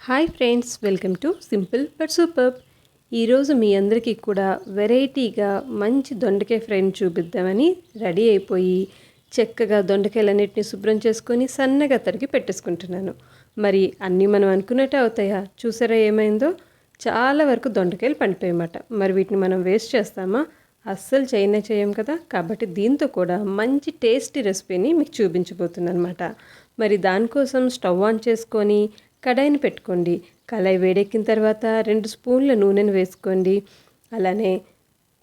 Hi friends welcome to simple but super. ఈరోజు మీ అందరికీ కూడా వెరైటీగా మంచి దొండకాయ ఫ్రైని చూపిద్దామని రెడీ అయిపోయి చక్కగా దొండకాయలన్నింటినీ శుభ్రం చేసుకొని సన్నగా తరిగి పెట్టేసుకుంటున్నాను. మరి అన్నీ మనం అనుకున్నట్టే అవుతాయా? చూసారా ఏమైందో? చాలా వరకు దొండకాయలు పండిపోయమాట మరి వీటిని మనం వేస్ట్ చేస్తామా? అస్సలు చేయనే చేయం కదా. కాబట్టి దీంతో కూడా మంచి టేస్టీ రెసిపీని మీకు చూపించబోతున్నాను అనమాట మరి దానికోసం స్టవ్ ఆన్ చేసుకొని కడాయిని పెట్టుకోండి. కళాయి వేడెక్కిన తర్వాత రెండు స్పూన్ల నూనెను వేసుకోండి. అలానే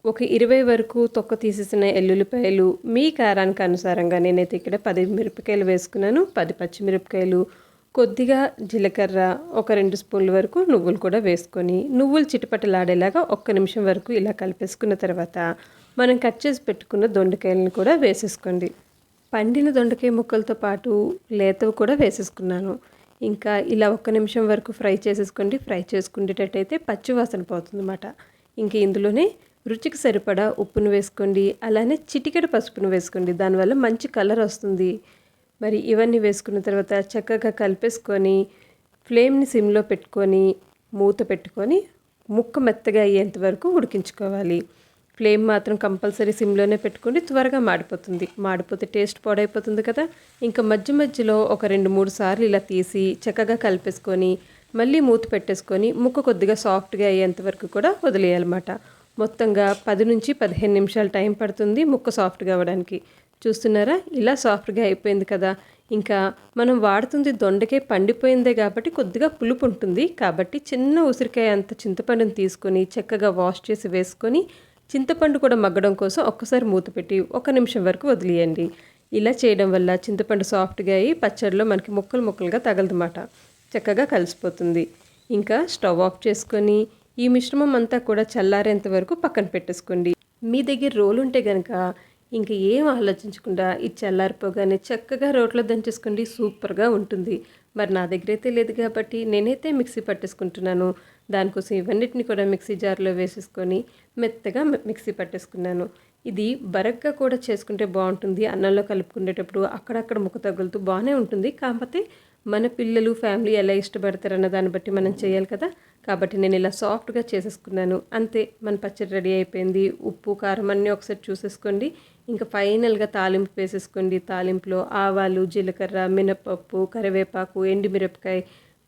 ఒక ఇరవై వరకు తొక్క తీసేసిన ఎల్లుల్లిపాయలు మీ కారానికి అనుసారంగా నేనైతే ఇక్కడ పది మిరపకాయలు వేసుకున్నాను. పది పచ్చిమిరపకాయలు కొద్దిగా జీలకర్ర ఒక రెండు స్పూన్ల వరకు నువ్వులు కూడా వేసుకొని నువ్వులు చిటపటలాడేలాగా ఒక్క నిమిషం వరకు ఇలా కలిపేసుకున్న తర్వాత మనం కట్ చేసి పెట్టుకున్న దొండకాయలను కూడా వేసేసుకోండి. పండిన దొండకాయ ముక్కలతో పాటు లేతవి కూడా వేసేసుకున్నాను. ఇంకా ఇలా ఒక్క నిమిషం వరకు ఫ్రై చేసేసుకోండి. ఫ్రై చేసుకునేటట్టయితే పచ్చి వాసన పోతుందన్నమాట. ఇంక ఇందులోనే రుచికి సరిపడా ఉప్పును వేసుకోండి. అలానే చిటికెడు పసుపును వేసుకోండి. దానివల్ల మంచి కలర్ వస్తుంది. మరి ఇవన్నీ వేసుకున్న తర్వాత చక్కగా కలిపేసుకొని ఫ్లేమ్ని సిమ్లో పెట్టుకొని మూత పెట్టుకొని ముక్క మెత్తగా అయ్యేంత వరకు ఉడికించుకోవాలి. ఫ్లేమ్ మాత్రం కంపల్సరీ సిమ్లోనే పెట్టుకోండి. త్వరగా మాడిపోతుంది. మాడిపోతే టేస్ట్ పాడైపోతుంది కదా. ఇంకా మధ్య మధ్యలో ఒక రెండు మూడు సార్లు ఇలా తీసి చక్కగా కలిపేసుకొని మళ్ళీ మూత పెట్టేసుకొని ముక్క కొద్దిగా సాఫ్ట్గా అయ్యేంత వరకు కూడా వదిలేయాలన్నమాట. మొత్తంగా పది నుంచి పదిహేను నిమిషాలు టైం పడుతుంది ముక్క సాఫ్ట్గా అవ్వడానికి చూస్తున్నారా? ఇలా సాఫ్ట్గా అయిపోయింది కదా. ఇంకా మనం వాడుతుంది దొండకాయ పండిపోయిందే కాబట్టి కొద్దిగా పులుపు ఉంటుంది. కాబట్టి చిన్న ఉసిరికాయ అంత చింతపండుని తీసుకొని చక్కగా వాష్ చేసి వేసుకొని చింతపండు కూడా మగ్గడం కోసం ఒక్కసారి మూత పెట్టి ఒక నిమిషం వరకు వదిలేయండి. ఇలా చేయడం వల్ల చింతపండు సాఫ్ట్గా అయ్యి పచ్చడిలో మనకి ముక్కలు ముక్కలుగా తగలదన్నమాట. చక్కగా కలిసిపోతుంది. ఇంకా స్టవ్ ఆఫ్ చేసుకొని ఈ మిశ్రమం అంతా కూడా చల్లారేంత వరకు పక్కన పెట్టేసుకోండి. మీ దగ్గర రోలు ఉంటే కనుక ఇంకా ఏం ఆలోచించకుండా ఇది చల్లారిపోగానే చక్కగా రోట్లో దంచేసుకోండి. సూపర్గా ఉంటుంది. మరి నా దగ్గర అయితే లేదు కాబట్టి నేనైతే మిక్సీ పట్టేసుకుంటున్నాను. దానికోసం ఇవన్నిటిని కూడా మిక్సీ జార్లో వేసేసుకొని మెత్తగా మిక్సీ పట్టేసుకున్నాను. ఇది బరగ్గా కూడా చేసుకుంటే బాగుంటుంది. అన్నంలో కలుపుకునేటప్పుడు అక్కడక్కడ ముక్క తగులుతూ బాగానే ఉంటుంది. కాకపోతే మన పిల్లలు ఫ్యామిలీ ఎలా ఇష్టపడతారన్న దాన్ని బట్టి మనం చేయాలి కదా. కాబట్టి నేను ఇలా సాఫ్ట్గా చేసేసుకున్నాను. అంతే మన పచ్చడి రెడీ అయిపోయింది. ఉప్పు కారం అన్నీ ఒకసారి చూసేసుకోండి. ఇంకా ఫైనల్గా తాలింపు వేసేసుకోండి. తాలింపులో ఆవాలు జీలకర్ర మినపప్పు కరివేపాకు ఎండుమిరపకాయ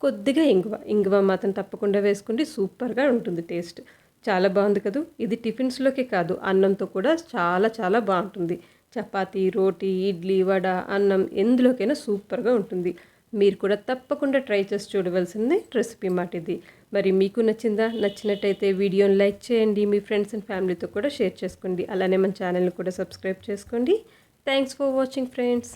కొద్దిగా ఇంగువ. ఇంగువ మాత్రం తప్పకుండా వేసుకోండి సూపర్గా ఉంటుంది టేస్ట్. చాలా బాగుంది కదా. ఇది టిఫిన్స్లోకే కాదు అన్నంతో కూడా చాలా చాలా బాగుంటుంది. చపాతీ రోటీ ఇడ్లీ వడ అన్నం ఎందులోకైనా సూపర్గా ఉంటుంది. మీరు కూడా తప్పకుండా ట్రై చేసి చూడవలసింది రెసిపీ మాట ఇది. మరి మీకు నచ్చిందా? నచ్చినట్టయితే వీడియోని లైక్ చేయండి మీ ఫ్రెండ్స్ అండ్ ఫ్యామిలీతో కూడా షేర్ చేసుకోండి. అలానే మన ఛానల్ని కూడా సబ్స్క్రైబ్ చేసుకోండి. Thanks for watching friends.